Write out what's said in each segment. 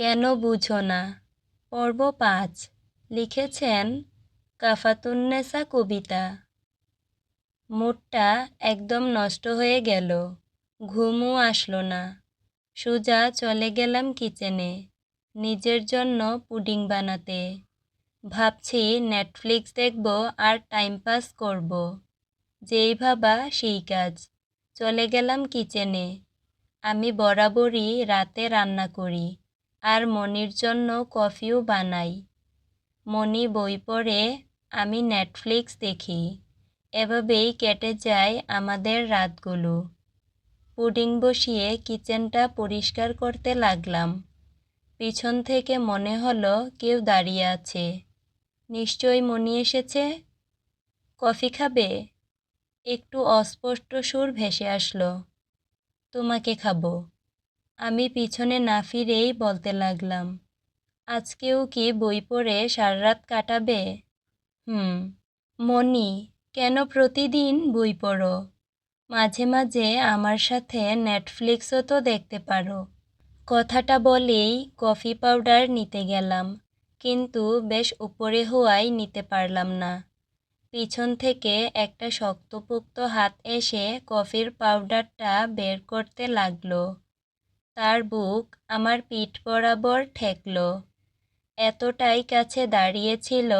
কেন বুঝো না। পর্ব পাঁচ। লিখেছেন কাফাতুন্নেসা কবিতা। মুডটা একদম নষ্ট হয়ে গেল। ঘুমও আসলো না। সুজা চলে গেলাম কিচেনে। নিজের জন্য পুডিং বানাতে। ভাবছি নেটফ্লিক্স দেখব আর টাইম পাস করব। যেই ভাবা সেই কাজ। চলে গেলাম কিচেনে। আমি বরাবরই রাতে রান্না করি। আর মনির জন্য কফিও বানাই। মনি বই পড়ে, আমি নেটফ্লিক্স দেখি। এভাবেই কেটে যায় আমাদের রাতগুলো। পুডিং বসিয়ে কিচেনটা পরিষ্কার করতে লাগলাম। পিছন থেকে মনে হলো কেউ দাঁড়িয়ে আছে। নিশ্চয়ই মনি এসেছে? কফি খাবে? একটু অস্পষ্ট সুর ভেসে আসলো। তোমাকে খাব। আমি পিছনে না ফিরেই বলতে লাগলাম, আজকেও কি বই পড়ে সারারাত কাটাবে? হুম, মনি, কেন প্রতিদিন বই পড়ো? মাঝে মাঝে আমার সাথে নেটফ্লিক্সও তো দেখতে পারো। কথাটা বলেই কফি পাউডার নিতে গেলাম, কিন্তু বেশ উপরে হওয়ায় নিতে পারলাম না। পিছন থেকে একটা শক্তপোক্ত হাত এসে কফির পাউডারটা বের করতে লাগল। তার বুক আমার পিঠ বরাবর ঠেকল। এতটাই কাছে দাঁড়িয়েছিল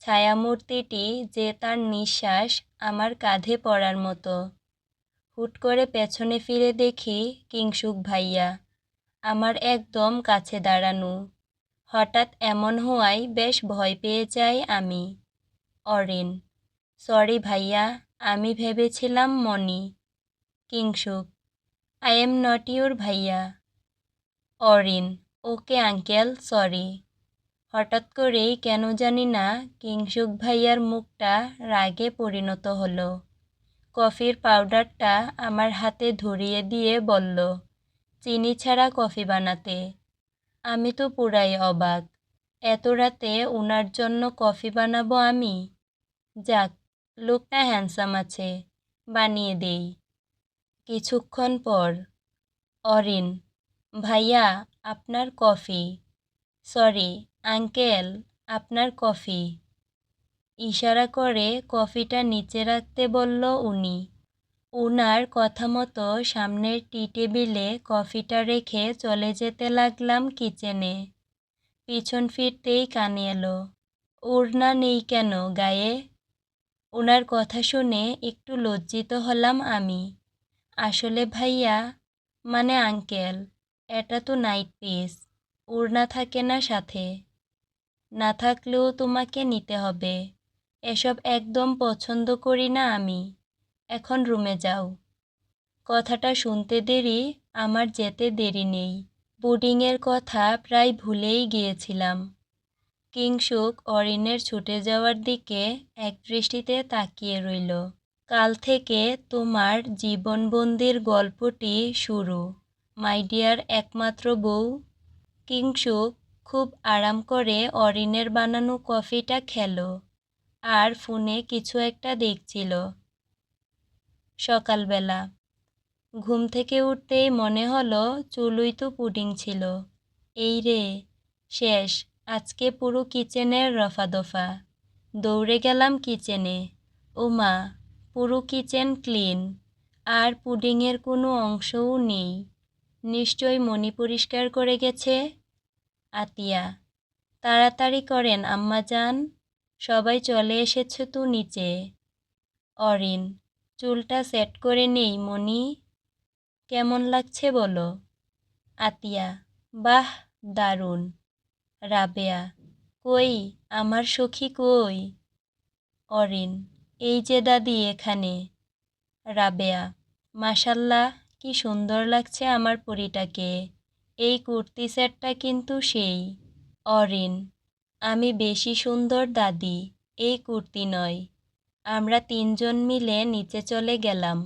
ছায়ামূর্তিটি যে তার নিঃশ্বাস আমার কাঁধে পড়ার মতো। হুট করে পেছনে ফিরে দেখি কিংসুক ভাইয়া, আমার একদম কাছে দাঁড়ানো। হঠাৎ এমন হওয়ায় বেশ ভয় পেয়ে যাই আমি। অরিন, সরি ভাইয়া, আমি ভেবেছিলাম Moni Kingshuk I am not your ভাইয়া। অরিন, ওকে আঙ্কেল সরি হঠাৎ করেই কেন জানি না কিংসুক ভাইয়ার মুখটা রাগে পরিণত হলো। কফির পাউডারটা আমার হাতে ধরিয়ে দিয়ে বলল, চিনি ছাড়া কফি বানাতে। আমি তো পুরাই অবাক। এত রাতে ওনার জন্য কফি বানাবো আমি? যাক, লোকটা হ্যান্ডসাম আছে, বানিয়ে দেই। কিছুক্ষণ পর। অরিন, ভাইয়া, আপনার কফি। সরি, আঙ্কেল, আপনার কফি। ইশারা করে কফিটা নিচে রাখতে বলল উনি। উনার কথা মতো সামনের টি টেবিলে কফিটা রেখে চলে যেতে লাগলাম কিচেনে। পিছন ফিরতেই কানে এলো ওড়না নেই কেন গায়ে? ওনার কথা শুনে একটু লজ্জিত হলাম আমি। আসলে ভাইয়া মানে আঙ্কেল, এটা তো নাইট পিস ওড়না থাকে না সাথে। না থাকলেও তোমাকে নিতে হবে। এসব একদম পছন্দ করি না আমি। এখন রুমে যাও। কথাটা শুনতে দেরি, আমার যেতে দেরি নেই। বুডিংয়ের কথা প্রায় ভুলেই গিয়েছিলাম। কিংসুক অরিনের ছুটে যাওয়ার দিকে এক দৃষ্টিতে তাকিয়ে রইল। কাল থেকে তোমার জীবনবন্দির গল্পটি শুরু। মাই ডিয়ার একমাত্র বউ কিংসুক খুব আরাম করে অরিনের বানানো কফিটা খেলো আর ফোনে কিছু একটা দেখছিল। সকালবেলা ঘুম থেকে উঠতেই মনে হলো চুলুই তো পুডিং ছিল। এই রে, শেষ, আজকে পুরো কিচেনের রফা দফা দৌড়ে গেলাম কিচেনে। ও মা পুরো কিচেন ক্লিন, আর পুডিংয়ের কোনো অংশও নেই। নিশ্চয় মনি পরিষ্কার করে গেছে? আতিয়া, তাড়াতাড়ি করেন, আম্মা যান। সবাই চলে এসেছে তো নিচে। অরিন, চুলটা সেট করে নেই মনি কেমন লাগছে বলো? আতিয়া, বাহ, দারুণ। রাবেয়া, কই, আমার সখী কই? অরিন এই যে দাদি এখানে। রাবেয়া মাসাল্লাহ কি সুন্দর লাগছে আমার পরিটাকে। এই কুর্তি সেটটা কিন্তু সেই। অরিন, আমি বেশি সুন্দর দাদি, এই কুর্তি নয়। আমরা তিনজন মিলে নিচে চলে গেলাম।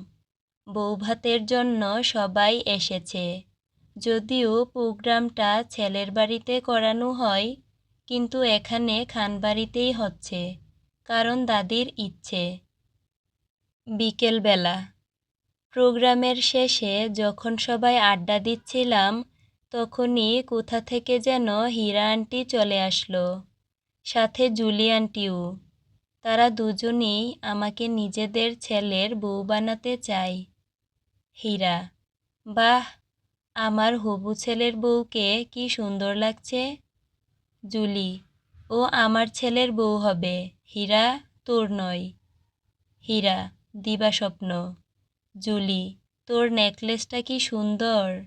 বৌভাতের জন্য সবাই এসেছে। যদিও প্রোগ্রামটা ছেলের বাড়িতে করানো হয়, কিন্তু এখানে খানবাড়িতেই হচ্ছে। কারণ দাদির ইচ্ছে। বিকেলবেলা। প্রোগ্রামের শেষে যখন সবাই আড্ডা দিচ্ছিলাম, তখনই কোথা থেকে যেন হীরা আন্টি চলে আসলো, সাথে জুলি আন্টিও। তারা দুজনেই আমাকে নিজেদের ছেলের বউ বানাতে চায়। হীরা, বাহ, আমার হবু ছেলের বউকে কি সুন্দর লাগছে? জুলি, ও আমার ছেলের বউ হবে। হীরা তোর নয়। হীরা, দিবা স্বপ্ন। জুলি, তোর নেকলেসটা কি সুন্দর?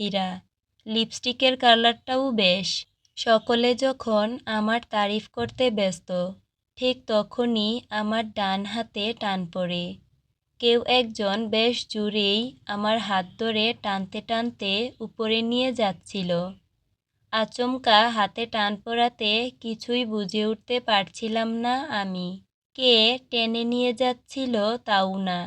হীরা, লিপস্টিকের কালারটাও বেশ। সকলে যখন আমার তারিফ করতে ব্যস্ত, ঠিক তখনই আমার ডান হাতে টান পড়ে। কেউ একজন বেশ জোরেই আমার হাত ধরে টানতে টানতে উপরে নিয়ে যাচ্ছিল। আচমকা হাতে টান পড়াতে কিছুই বুঝে উঠতে পারছিলাম না আমি। কে টেনে নিয়ে যাচ্ছিল তাও না